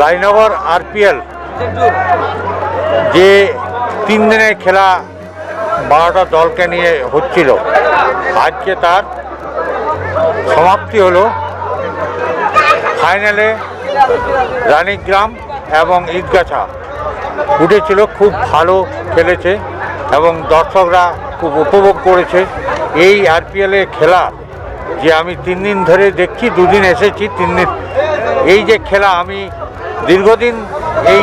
Raynagar RPL যে তিন দিনের খেলা বারোটা দলকে নিয়ে হচ্ছিল, আজকে তার সমাপ্তি হলো। ফাইনালে রানীগ্রাম এবং ঈদগাছা উঠেছিল খুব ভালো খেলেছে এবং দর্শকরা খুব উপভোগ করেছে। এই আরপিএলে খেলা যে আমি তিন দিন ধরে দেখছি, দুদিন এসেছি, তিন দিন এই যে খেলা আমি দীর্ঘদিন এই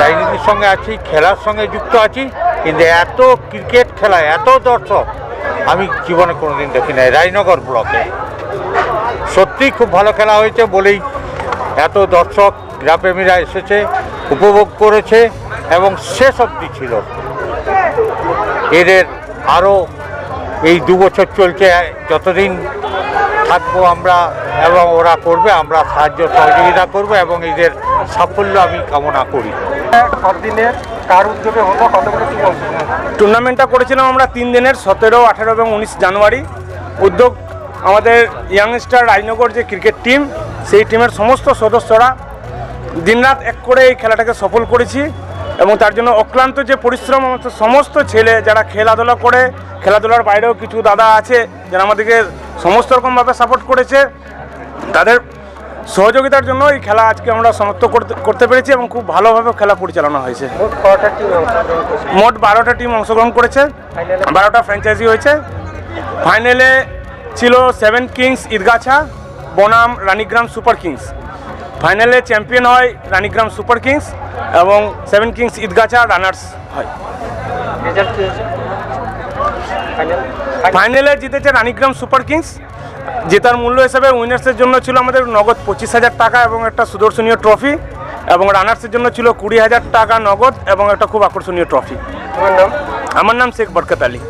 রাজনীতির সঙ্গে আছি, খেলার সঙ্গে যুক্ত আছি, কিন্তু এত ক্রিকেট খেলা এত দর্শক আমি জীবনে কোনোদিন দেখি নাই, রায়নগর ব্লকে। সত্যিই খুব ভালো খেলা হয়েছে বলেই এত দর্শক, ক্রীড়াপ্রেমীরা এসেছে, উপভোগ করেছে, এবং শেষ অবধি ছিল। এদের আরও এই দু বছর চলছে, যতদিন থাকব আমরা এবং ওরা করবে আমরা সাহায্য সহযোগিতা করব এবং এদের সাফল্য আমি কামনা করি। সব দিনের কার উদ্যোগে হলো কতগুলো টুর্নামেন্টটা করেছিলাম আমরা তিন দিনের সতেরো আঠেরো এবং উনিশ জানুয়ারি। উদ্যোগ আমাদের ইয়াংস্টার রাজনগর যে ক্রিকেট টিম সেই টিমের সমস্ত সদস্যরা দিনরাত এক করে এই খেলাটাকে সফল করেছি এবং তার জন্য অক্লান্ত যে পরিশ্রম আমাদের সমস্ত ছেলে যারা খেলাধুলা করে খেলাধুলার বাইরেও কিছু দাদা আছে যারা আমাদেরকে সমস্ত রকমভাবে সাপোর্ট করেছে। তাদের সহযোগিতার জন্য এই খেলা আজকে আমরা সমাপ্ত করতে করতে পেরেছি এবং খুব ভালোভাবে খেলা পরিচালনা হয়েছে। মোট বারোটা টিম অংশগ্রহণ করেছে। বারোটা ফ্র্যাঞ্চাইজি হয়েছে। ফাইনালে ছিল সেভেন কিংস ঈদগাছা বনাম রানীগ্রাম সুপার কিংস ফাইনালে চ্যাম্পিয়ন হয় রানীগ্রাম সুপার কিংস এবং সেভেন কিংস ঈদগাছা রানার্স হয়। ফাইনালে জিতেছে রানীগ্রাম সুপার কিংস জেতার মূল্য হিসেবে উইনার্সের জন্য ছিল আমাদের নগদ পঁচিশ হাজার টাকা এবং একটা সুদর্শনীয় ট্রফি এবং রানার্সের জন্য ছিল কুড়ি হাজার টাকা নগদ এবং একটা খুব আকর্ষণীয় ট্রফি নাম? আমার নাম শেখ বরকত আলী।